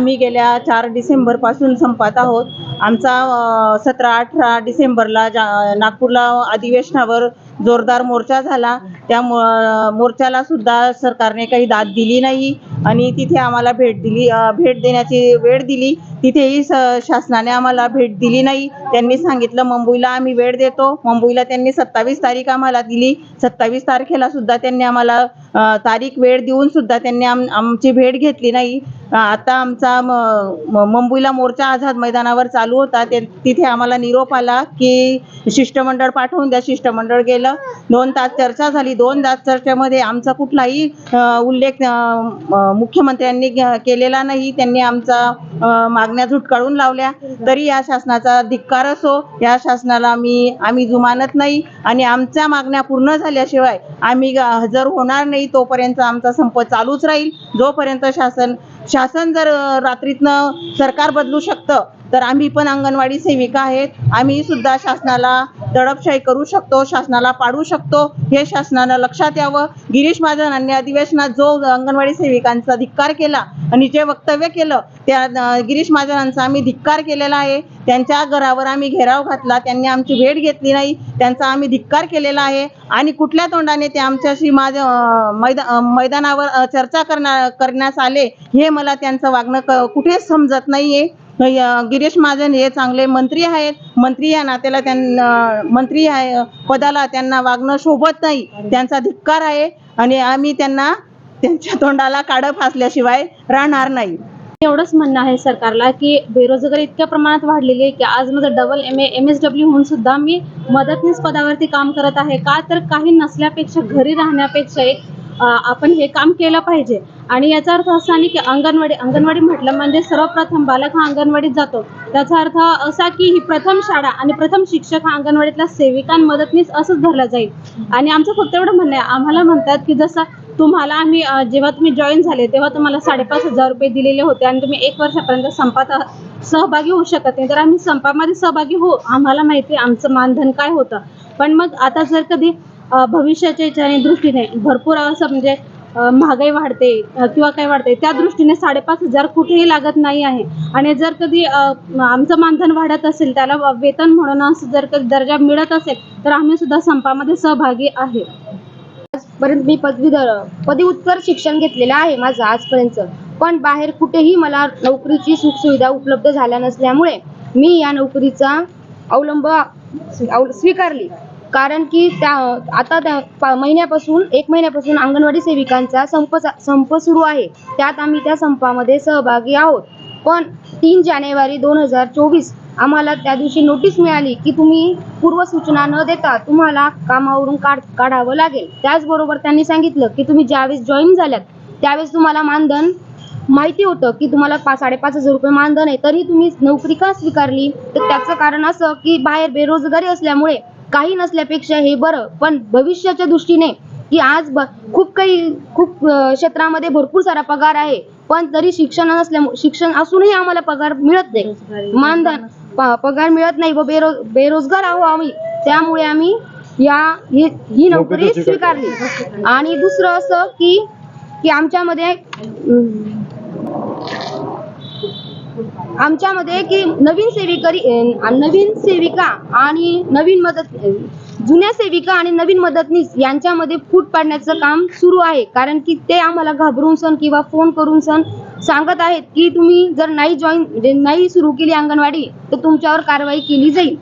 आम्ही गेल्या चार डिसेंबरपासून संपात आहोत. आमचा सतरा अठरा डिसेंबरला जा नागपूरला अधिवेशनावर जोरदार मोर्चा झाला. त्या मोर्चाला सुद्धा सरकारने काही दाद दिली नाही आणि तिथे आम्हाला भेट दिली भेट देण्याची वेळ दिली. तिथेही शासनाने आम्हाला भेट दिली नाही. त्यांनी सांगितलं मुंबईला आम्ही वेळ देतो. मुंबईला त्यांनी सत्तावीस तारीख आम्हाला दिली. सत्तावीस तारखेला सुद्धा त्यांनी आम्हाला तारीख वेळ देऊन सुद्धा त्यांनी आम आमची भेट घेतली नाही. आता आमचा मुंबईला मोर्चा आझाद मैदानावर चालू होता. ते तिथे आम्हाला निरोप आला की शिष्टमंडळ पाठवून द्या. शिष्टमंडळ गेलं. दोन तास चर्चा झाली. दोन तास चर्चेमध्ये आमचा कुठलाही उल्लेख मुख्यमंत्र्यांनी केलेला नाही. त्यांनी आमचा मागण्या झुटकाळून लावल्या. तरी या शासनाचा धिक्कार असो या शासनाला आम्ही आम्ही जुमानत नाही आणि आमच्या मागण्या पूर्ण झाल्याशिवाय आम्ही हजर होणार नाही तोपर्यंत आमचा संप चालूच राहील. जोपर्यंत शासन शासन जर रात्रीतनं सरकार बदलू शकतं तर आम्ही पण अंगणवाडी सेविका आहेत. आम्ही सुद्धा शासनाला दडपशाही करू शकतो शासनाला पाडू शकतो. हे शासनानं लक्षात यावं. गिरीश महाजनांनी अधिवेशनात जो अंगणवाडी सेविकांचा धिक्कार केला आणि जे वक्तव्य केलं त्या गिरीश महाजनांचा आम्ही धिक्कार केलेला आहे. त्यांच्या घरावर आम्ही घेराव घातला. त्यांनी आमची भेट घेतली नाही. त्यांचा आम्ही धिक्कार केलेला आहे. आणि कुठल्या तोंडाने ते आमच्याशी माझ मैदा मैदानावर चर्चा करणार करण्यास आले हे मला त्यांचं वागणं क- कुठेच समजत नाहीये. आहे गिरीश महाजन हे चांगले मंत्री आहेत. मंत्री या नात्याला त्यांना मंत्री आहे. पदाला त्यांना वागणं शोभत नाही. त्यांचा धिक्कार आहे. आणि आम्ही त्यांना त्यांच्या तोंडाला काढं फासल्याशिवाय राहणार नाही. एवढंच म्हणणं आहे सरकारला की बेरोजगारी इतक्या प्रमाणात वाढलेली आहे की आज माझं double M A M S W होऊन सुद्धा मी मदतनीस पदावरती काम करत आहे. का तर काही नसल्यापेक्षा घरी राहण्यापेक्षा एक आपण हे काम केलं पाहिजे. आणि याचा अर्थ असा नाही की अंगणवाडी अंगणवाडी म्हटलं म्हणजे सर्वप्रथम बालक हा अंगणवाडीत जातो. त्याचा अर्थ असा की ही प्रथम शाळा आणि प्रथम शिक्षक हा अंगणवाडीतल्या सेविका मदतनीस असंच धरला जाईल. आणि आमचं फक्त एवढं म्हणणं आहे आम्हाला म्हणतात की जसं तुम्हाला आम्ही जेव्हा तुम्ही जॉईन झाले तेव्हा तुम्हाला साडेपाच हजार रुपये दिलेले होते आणि तुम्ही एक वर्षापर्यंत संपात सहभागी होऊ शकत नाही. तर आम्ही संपामध्ये सहभागी हो आम्हाला माहिती आहे आमचं मानधन काय होतं. पण मग आता जर कधी भविष्याच्या याच्याने दृष्टीने भरपूर असं म्हणजे महागाई वाढते किंवा काय वाढते त्या दृष्टीने साडेपाच हजार कुठेही लागत नाही आहे. आणि जर कधी आमचं मानधन वाढत असेल त्याला वेतन म्हणून असं जर कधी दर्जा मिळत असेल तर आम्ही सुद्धा संपामध्ये सहभागी आहे. आजपर्यंत मी पदवीधर पदव्युत्तर शिक्षण घेतलेलं आहे माझं आजपर्यंत पण बाहेर कुठेही मला नोकरीची सुखसुविधा उपलब्ध झाल्या नसल्यामुळे मी या नोकरीचा अवलंब स्वीकारली. कारण की त्या आता त्या पा- महिन्यापासून एक महिन्यापासून अंगणवाडी सेविकांचा संप संप सुरू आहे. त्यात आम्ही त्या संपामध्ये सहभागी आहोत. पण तीन जानेवारी दोन हजार चोवीस आम्हाला त्या दिवशी नोटीस मिळाली की तुम्ही पूर्वसूचना न देता तुम्हाला कामावरून काढ काढावं लागेल. त्याचबरोबर त्यांनी सांगितलं की तुम्ही ज्यावेळेस जॉईन झाल्यात त्यावेळेस तुम्हाला मानधन माहिती होतं की तुम्हाला पाच साडेपाच हजार रुपये मानधन आहे. तरी तुम्ही नोकरी का स्वीकारली? तर त्याचं कारण असं की बाहेर बेरोजगारी असल्यामुळे काही नसल्यापेक्षा हे बरं. पण भविष्याच्या दृष्टीने की आज ब खूप काही खूप क्षेत्रामध्ये भरपूर सारा पगार आहे. पण तरी शिक्षण नसल्यामुळे शिक्षण असूनही आम्हाला पगार मिळत नाही. मानधन पगार मिळत नाही व बेरो बेरोजगार आहो आम्ही. त्यामुळे आम्ही या ही ही नोकरी स्वीकारली. आणि दुसरं असं की की आमच्यामध्ये आमच्यामध्ये की नवीन सेविकरी नवीन सेविका आणि नवीन मदत जुन्या सेविका आणि नवीन मदतनीस यांच्यामध्ये फूट पाडण्याचं काम सुरू आहे. कारण की ते आम्हाला घाबरून सण किंवा फोन करून सण सांगत आहेत की तुम्ही जर नाही जॉईन म्हणजे नाही सुरू केली अंगणवाडी तर तुमच्यावर कारवाई केली जाईल.